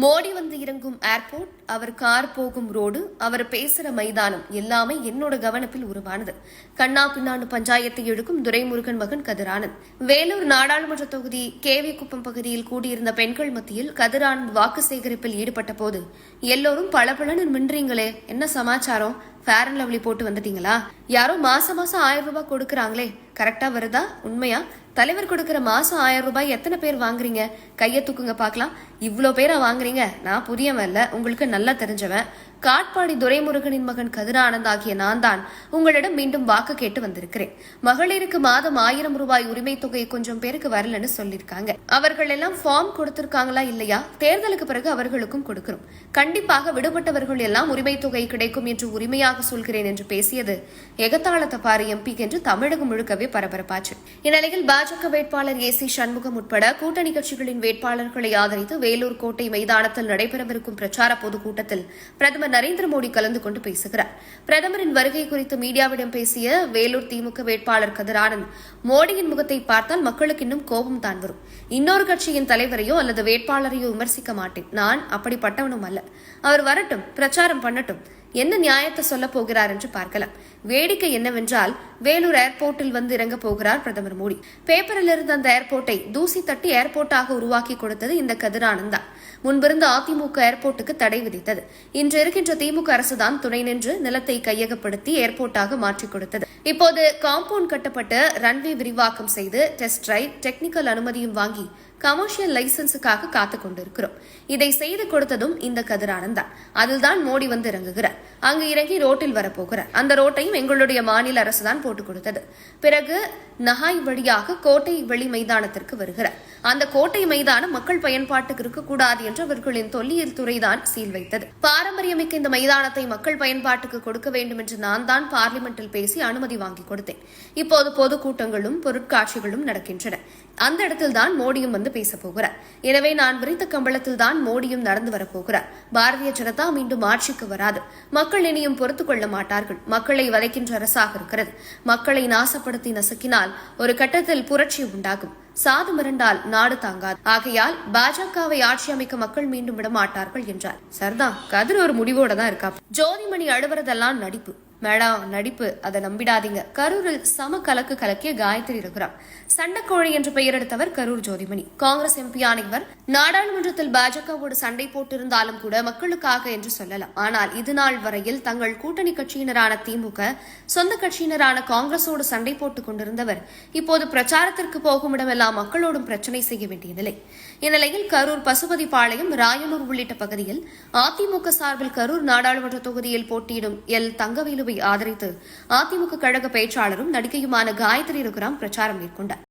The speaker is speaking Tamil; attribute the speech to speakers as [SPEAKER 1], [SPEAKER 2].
[SPEAKER 1] மோடி வந்து இறங்கும் ஏர்போர்ட் அவர் கார் போகும் ரோடு அவர் பேசுற மைதானம் எல்லாமே என்னோட கவனத்தில் உருவானது. கண்ணா பின்னாண்டு பஞ்சாயத்தை எழுக்கும் துரைமுருகன் மகன் கதிரானந்த் வேலூர் நாடாளுமன்ற தொகுதி கேவிக்குப்பம் பகுதியில் கூடியிருந்த பெண்கள் மத்தியில் கதிரானந்த் வாக்கு சேகரிப்பில் ஈடுபட்ட போது எல்லோரும் பளபளன்னு மின்றீங்களே என்ன சமாச்சாரம்? ஃபேர் அண்ட் லவ்லி போட்டு வந்துட்டீங்களா? யாரோ மாசம் மாசம் ஆயிரம் ரூபாய் கொடுக்குறாங்களே. கரெக்டா வருதா? உண்மையா? தலைவர் கொடுக்குற மாசம் ஆயிரம் ரூபாய் எத்தனை பேர் வாங்குறீங்க? கையை தூக்குங்க பார்க்கலாம். இவ்வளோ பேரா வாங்குறீங்க? நான் புதியவன் இல்லை. உங்களுக்கு நல்லா தெரிஞ்சவன். காட்பாடி துரைமுருகனின் மகன் கதிரானந்த் ஆகிய நான் தான் உங்களிடம் மீண்டும் வாக்கு கேட்டு வந்திருக்கிறேன். மகளிருக்கு மாதம் ஆயிரம் ரூபாய் உரிமை தொகை கொஞ்சம் பேருக்கு வரலன்னு சொல்லியிருக்காங்க. அவர்கள் எல்லாம் ஃபார்ம் கொடுத்திருக்காங்களா இல்லையா? தேர்தலுக்கு பிறகு அவர்களுக்கும் கொடுக்கிறோம். கண்டிப்பாக விடுபட்டவர்கள் எல்லாம் உரிமை தொகை கிடைக்கும் என்று உரிமையாக சொல்கிறேன் என்று பேசியது எகத்தாளத்த பாரு எம்பி என்று தமிழகம் முழுக்கவே பரபரப்பாச்சு. இந்நிலையில் பாஜக வேட்பாளர் ஏ சி சண்முகம் உட்பட கூட்டணி கட்சிகளின் வேட்பாளர்களை ஆதரித்து வேலூர் கோட்டை மைதானத்தில் நடைபெறவிருக்கும் பிரச்சார பொதுக்கூட்டத்தில் பிரதமர் நரேந்திர மோடி கலந்து கொண்டு பேசுகிறார். பிரதமரின் வருகை குறித்து மீடியாவிடம் பேசிய வேலூர் திமுக வேட்பாளர் கதிரானந்த் மோடியின் முகத்தை பார்த்தால் மக்களுக்கு இன்னும் கோபம் தான் வரும். இன்னொரு கட்சியின் தலைவரையோ அல்லது வேட்பாளரையோ விமர்சிக்க மாட்டேன். நான் அப்படிப்பட்டவனும் அல்ல. அவர் வரட்டும் பிரச்சாரம் பண்ணட்டும். என்ன நியாயத்தை சொல்ல போகிறார் என்று பார்க்கலாம். வேடிக்கை என்னவென்றால் வேலூர் ஏர்போர்ட்டில் வந்து இறங்க போகிறார் பிரதமர் மோடி. பேப்பரில் இருந்த அந்த ஏர்போர்ட்டை தூசி தட்டி ஏர்போர்ட்டாக உருவாக்கி கொடுத்தது இந்த கதிரானந்தா. முன்பிருந்த அதிமுக ஏர்போர்ட்டுக்கு தடை விதித்தது. இன்று இருக்கின்ற திமுக அரசுதான் துணை நின்று நிலத்தை கையகப்படுத்தி ஏர்போர்ட்டாக மாற்றிக் கொடுத்தது. இப்போது காம்பவுண்ட் கட்டப்பட்டு ரன்வே விரிவாக்கம் செய்து டெஸ்ட் டிரைவ் டெக்னிக்கல் அனுமதியும் வாங்கி கமர்ஷியல் லைசன்ஸுக்காக காத்துக் கொண்டிருக்கிறோம். இதை செய்து கொடுத்ததும் இந்த கதிரானந்தான் அதில்தான் மோடி வந்து இறங்குகிறார். அங்கு இறங்கி ரோட்டில் வரப்போகிறார். அந்த ரோட்டையும் எங்களுடைய மாநில அரசு தான் போட்டுக் கொடுத்தது. பிறகு நகாய் வழியாக கோட்டை வெளி மைதானத்திற்கு வருகிறார். அந்த கோட்டை மைதானம் மக்கள் பயன்பாட்டுக்கு இருக்கக்கூடாது என்று அவர்களின் தொல்லியல் துறைதான் சீல் வைத்தது. பாரம்பரியமிக்க இந்த மைதானத்தை மக்கள் பயன்பாட்டுக்கு கொடுக்க வேண்டும் என்று நான் தான் பார்லிமெண்டில் பேசி அனுமதி வாங்கி கொடுத்தேன். இப்போது பொதுக்கூட்டங்களும் பொருட்காட்சிகளும் நடக்கின்றன. அந்த இடத்தில் தான் மோடியும் வந்து பேச போகிறார். எனவே நான் விரித்த கம்பளத்தில் தான் மோடியும் நடந்து வரப்போகிறார் பாரதிய ஜனதா மீண்டும் ஆட்சிக்கு வராது. மக்கள் இனியும் பொறுத்துக் கொள்ள மாட்டார்கள். மக்களை வதைக்கின்ற அரசாக இருக்கிறது. மக்களை நாசப்படுத்தி நசுக்கினால் ஒரு கட்டத்தில் புரட்சி உண்டாகும். சாது மிரண்டால் நாடு தாங்காது. ஆகையால் பாஜகவை ஆட்சி அமைக்க மக்கள் மீண்டும் விடமாட்டார்கள் என்றார். சர்தான் கதிர் ஒரு முடிவோட தான் இருக்கா ஜோதிமணி அழுவுறதெல்லாம் நடிப்பு. மேடம் நடிப்பு அதை நம்பிடாதீங்க. கரூரில் சம கலக்கு கலக்கிய காயத்ரி ரகுராம். சண்டைக்கோழி என்று பெயரெடுத்தவர் கரூர் ஜோதிமணி. காங்கிரஸ் எம்பியான இவர் நாடாளுமன்றத்தில் பாஜகவோடு சண்டை போட்டிருந்தாலும் கூட மக்களுக்காக என்று சொல்லலாம். ஆனால் இது நாள் வரையில் தங்கள் கூட்டணி கட்சியினரான திமுக சொந்த கட்சியினரான காங்கிரஸோடு சண்டை போட்டுக் கொண்டிருந்தவர் இப்போது பிரச்சாரத்திற்கு போகும் இடமெல்லாம் மக்களோடும் பிரச்சனை செய்ய வேண்டிய நிலை. இந்நிலையில் கரூர் பசுபதிபாளையம் ராயனூர் உள்ளிட்ட பகுதியில் அதிமுக சார்பில் கரூர் நாடாளுமன்ற தொகுதியில் போட்டியிடும் எல். தங்கவேலுவை ஆதரித்து அதிமுக கழக பேச்சாளரும் நடிகையுமான காயத்ரி ரகுராம் பிரச்சாரம் மேற்கொண்டார்.